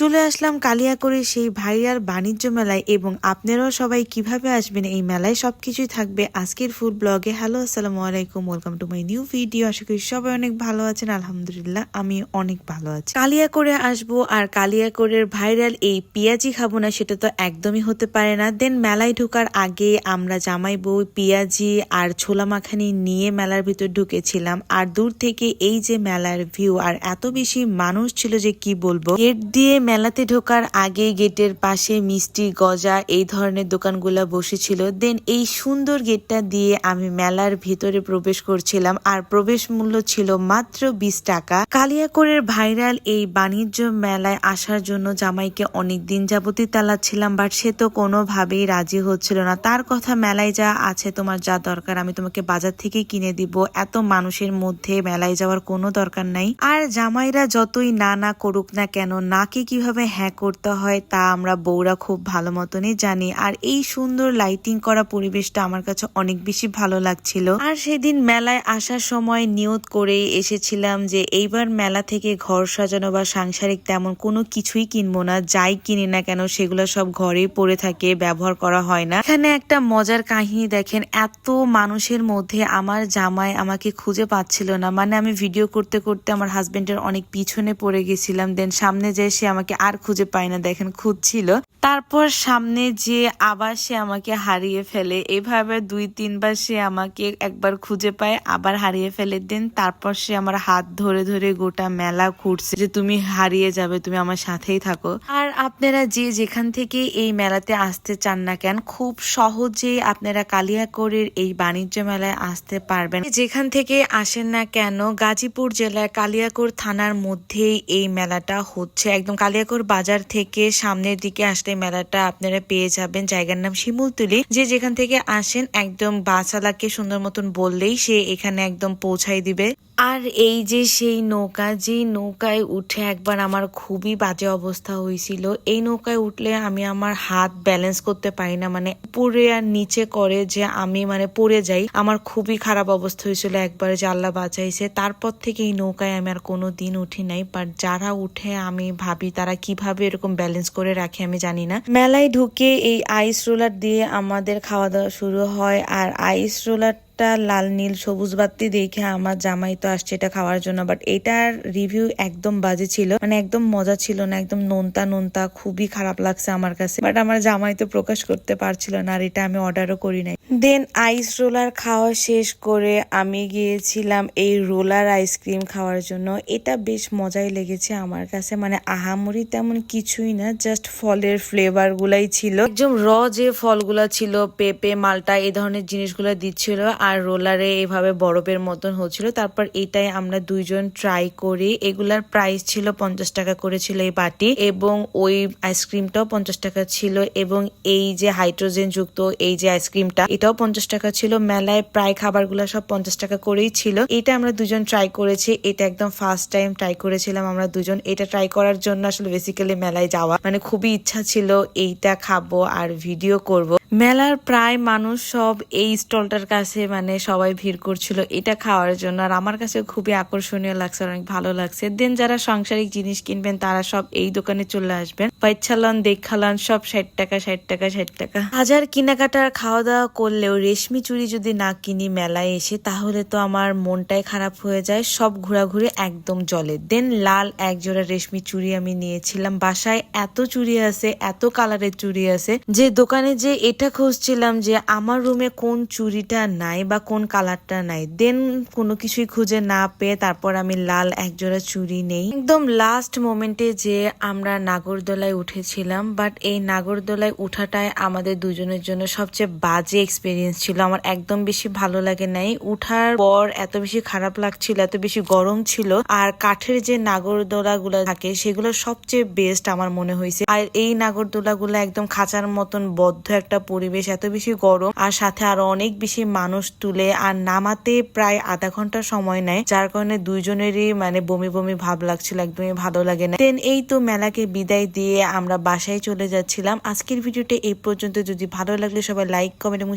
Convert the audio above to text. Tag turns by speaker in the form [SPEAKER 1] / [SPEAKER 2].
[SPEAKER 1] চলে আসলাম কালিয়াকরে সেই ভাইরাল বাণিজ্য মেলায় এবং আপনারাও সবাই কীভাবে আসবেন এই মেলায় সবকিছুই থাকবে আজকের ফুড ব্লগে। হ্যালো, আসসালামু আলাইকুম, welcome to my new video. আশা করি সবাই অনেক ভালো আছেন, আলহামদুলিল্লাহ, আমি অনেক ভালো আছি। কালিয়াকরে আসব আর কালিয়াকরের ভাইরাল এই পেঁয়াজি খাব না, সেটা তো একদমই হতে পারে না। দেন মেলায় ঢোকার আগে আমরা জামাই বউ, পেঁয়াজি আর ছোলা মাখানি নিয়ে মেলার ভিতর ঢুকেছিলাম। আর দূর থেকে এই যে মেলার ভিউ, আর এত বেশি মানুষ ছিল যে কি বলব, গেট দিয়ে মেলাতে ঢোকার আগে গেটের পাশে মিষ্টি গজা, এই ধরনের দোকানগুলা বসেছিল। দেন এই সুন্দর গেটটা দিয়ে আমি মেলার ভিতরে প্রবেশ করছিলাম। আর প্রবেশ মূল্য ছিল মাত্র বিশ টাকা। কালিয়াকরের ভাইরাল এই বাণিজ্য মেলায় আসার জন্য জামাইকে অনেক দিন যাবতই তালাচ্ছিলাম বাট সে তো কোনোভাবেই রাজি হচ্ছিল না। তার কথা মেলায় যা আছে, তোমার যা দরকার, আমি তোমাকে বাজার থেকে কিনে দিব। এত মানুষের মধ্যে মেলায় যাওয়ার কোনো দরকার নাই। আর জামাইরা যতই না না করুক না কেন, নাকে কীভাবে হ্যাঁ করতে হয় তা আমরা বউরা খুব ভালো মতনই জানি। আর এই সুন্দর লাইটিং করা পরিবেশটা আমার কাছে অনেক বেশি ভালো লাগছিল। আর সেদিন মেলায় আসার সময় নিয়ত করে এসেছিলাম যে এইবার মেলা থেকে ঘর সাজানো বা সাংসারিক তেমন কোনো কিছুই কিনবো না। যাই কিনি না কেন সেগুলো সব ঘরেই পড়ে থাকে, ব্যবহার করা হয় না। এখানে একটা মজার কাহিনী দেখেন, এত মানুষের মধ্যে আমার জামাই আমাকে খুঁজে পাচ্ছিল না। মানে আমি ভিডিও করতে করতে আমার হাজবেন্ডের অনেক পিছনে পড়ে গেছিলাম। দেন সামনে যে সে আমাকে আর খুঁজে পায় না, দেখেন খুঁজছিল। তারপর সামনে যে আবার সে আমাকে হারিয়ে ফেলে, এভাবে দুই তিনবার সে আমাকে একবার খুঁজে পায়, আবার হারিয়ে ফেলে দেন। তারপর সে আমার হাত ধরে ধরে গোটা মেলা ঘুরছে যে তুমি হারিয়ে যাবে, তুমি আমার সাথেই থাকো। আর আপনারা যে যেখান থেকে এই মেলাতে আসতে চান না কেন, খুব সহজেই আপনারা কালিয়াকরের এই বাণিজ্য মেলায় আসতে পারবেন। যেখান থেকে আসেন না কেন, গাজীপুর জেলার কালিয়াকর থানার মধ্যেই এই মেলাটা হচ্ছে। একদম কালিয়াকর বাজার থেকে সামনের দিকে আসলে মেলাটা আপনারা পেয়ে যাবেন। জায়গার নাম শিমুলতুলি। যে যেখান থেকে আসেন একদম বাসালাকে সুন্দর মতন বললেই সে এখানে একদম পৌঁছাই দিবে। আর এই যে সেই নৌকা, যে নৌকায় উঠে একবার আমার খুবই বাজে অবস্থা হয়েছিল। এই নৌকায় উঠলে আমি আমার হাত ব্যালেন্স করতে পারি না মানে উপরে আর নিচে করে যে আমি মানে পড়ে যাই। আমার খুবই খারাপ অবস্থা হয়েছিল একবার যে আল্লাহ বাঁচাইছে। তারপর থেকে এই নৌকায় আমি আর কোনো দিন উঠি নাই বাট যারা উঠে আমি ভাবি তারা কীভাবে এরকম ব্যালেন্স করে রাখে আমি জানি না। মেলায় ঢুকে এই আইস রোলার দিয়ে আমাদের খাওয়া দাওয়া শুরু হয়, আর আইস রোলার একটা লাল, নীল, সবুজ বাতি দেখে আমার জামাই তো আসছে এটা খাওয়ার জন্য বাট এটার রিভিউ একদম বাজে ছিল। মানে একদম মজা ছিল না, একদম নোনতা নোনতা, খুবই খারাপ লাগছে আমার কাছে। বাট আমার জামাই তো প্রকাশ করতে পারছিল না আর এটা আমি অর্ডারও করি নাই। দেন আইস রোলার খাওয়া শেষ করে আমি গিয়েছিলাম এই রোলার আইসক্রিম খাওয়ার জন্য। এটা বেশ মজাই লেগেছে আমার কাছে। মানে আহামরি তেমন কিছুই না জাস্ট ফলের ফ্লেভার গুলাই ছিল। একদম র যে ফলগুলা ছিল, পেঁপে, মালটা এই ধরনের জিনিসগুলো দিচ্ছিল আর রোলারে এভাবে বরফের মতন হচ্ছিল। তারপর এটাই আমরা দুইজন ট্রাই করি। এগুলার প্রাইস ছিল পঞ্চাশ টাকা করেছিল এই বাটি এবং ওই আইসক্রিমটাও পঞ্চাশ টাকা ছিল এবং এই যে হাইড্রোজেন যুক্ত এই যে আইসক্রিমটা এটাও পঞ্চাশ টাকা ছিল। মেলায় প্রায় খাবারগুলো সব পঞ্চাশ টাকা করেই ছিল। এটা আমরা দুজন ট্রাই করেছি। এটা একদম ফার্স্ট টাইম ট্রাই করেছিলাম আমরা দুজন। এটা ট্রাই করার জন্য আসলে বেসিক্যালি মেলায় যাওয়া মানে খুবই ইচ্ছা ছিল, এইটা খাব আর ভিডিও করব। মেলার প্রায় মানুষ সব এই স্টলটার কাছে মানে সবাই ভিড় করছিল এটা খাওয়ার জন্য। আর আমার কাছে খুবই আকর্ষণীয় লাগছে, অনেক ভালো লাগছে। দেন যারা সাংসারিক জিনিস কিনবেন, তারা সব এই দোকানে চলে আসবেন। পাইছালান দেখালান, সব ষাট টাকা ষাট টাকা ষাট টাকা। হাজার কেনাকাটার খাওয়া দাওয়া করলেও রেশমি চুড়ি যদি না কিনি মেলায় এসে, তাহলে তো আমার মনটাই খারাপ হয়ে যায়, সব ঘোরাঘুরি একদম জলে। দেন লাল এক জোড়া রেশমি চুড়ি আমি নিয়েছিলাম। বাসায় এত চুড়ি আছে, এত কালারের চুড়ি আছে, যে দোকানে যে এটা খুঁজছিলাম যে আমার রুমে কোন চুড়িটা নাই বা কোন কালারটা নাই। দেন কোনো কিছুই খুঁজে না পেয়ে তারপর আমি লাল এক জোড়া চুড়ি নেই। একদম লাস্ট মোমেন্টে যে আমরা নাগরদোলায় উঠেছিলাম বাট এই নাগরদোলায় উঠাটাই আমাদের দুজনের জন্য সবচেয়ে বাজে এক্সপিরিয়েন্স ছিল। আমার একদম বেশি ভালো লাগে নাই। উঠার পর এত বেশি খারাপ লাগছিল, এত বেশি গরম ছিল। আর কাঠের যে নাগরদোলা গুলো থাকে, সেগুলো সবচেয়ে বেস্ট আমার মনে হয়েছে। আর এই নাগরদোলা গুলো একদম খাঁচার মতন বদ্ধ একটা পরিবেশ, এত বেশি গরম। আর সাথে আরও অনেক বেশি মানুষ তুলে আর নামাতে প্রায় আধা ঘণ্টা সময় নেয়। যার কারণে দুইজনেরই মানে বমি বমি ভাব লাগছিল, একদমই ভালো লাগে না দেন এই তো মেলাকে বিদায় দিয়ে আমরা বাসায় চলে যাচ্ছিলাম। আজকের ভিডিওটা এই পর্যন্ত। যদি ভালো লাগলে সবাই লাইক কমেন্ট এবং